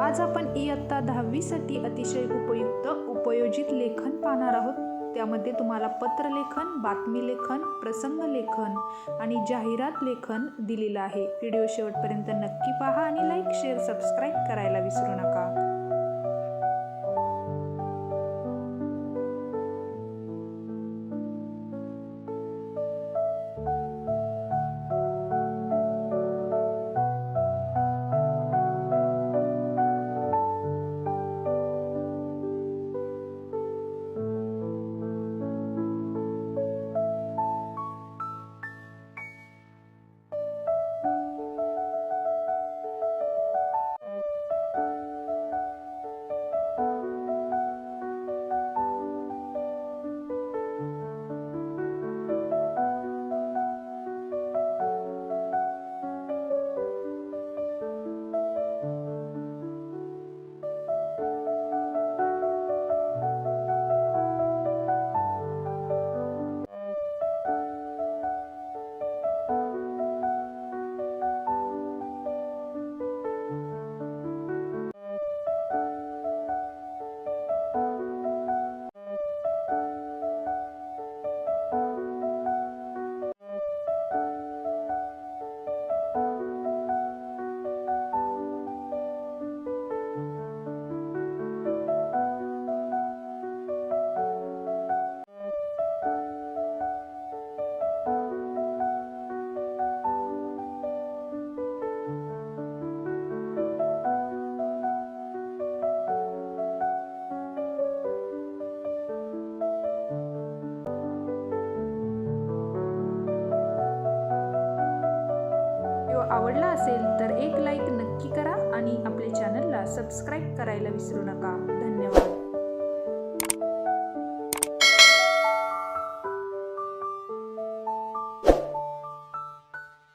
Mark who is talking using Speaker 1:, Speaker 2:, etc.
Speaker 1: आज आपण इयत्ता दहावीसाठी अतिशय उपयुक्त उपयोजित लेखन पाहणार आहोत. त्यामध्ये तुम्हाला पत्रलेखन बातमी लेखन प्रसंग लेखन आणि जाहिरात लेखन दिलेलं आहे. व्हिडिओ शेवटपर्यंत नक्की पहा आणि लाईक शेअर सबस्क्राईब करायला विसरू नका. व्हिडिओ आवडला असेल तर एक लाईक नक्की करा आणि आपल्या चॅनलला सबस्क्राईब करायला विसरू नका. धन्यवाद.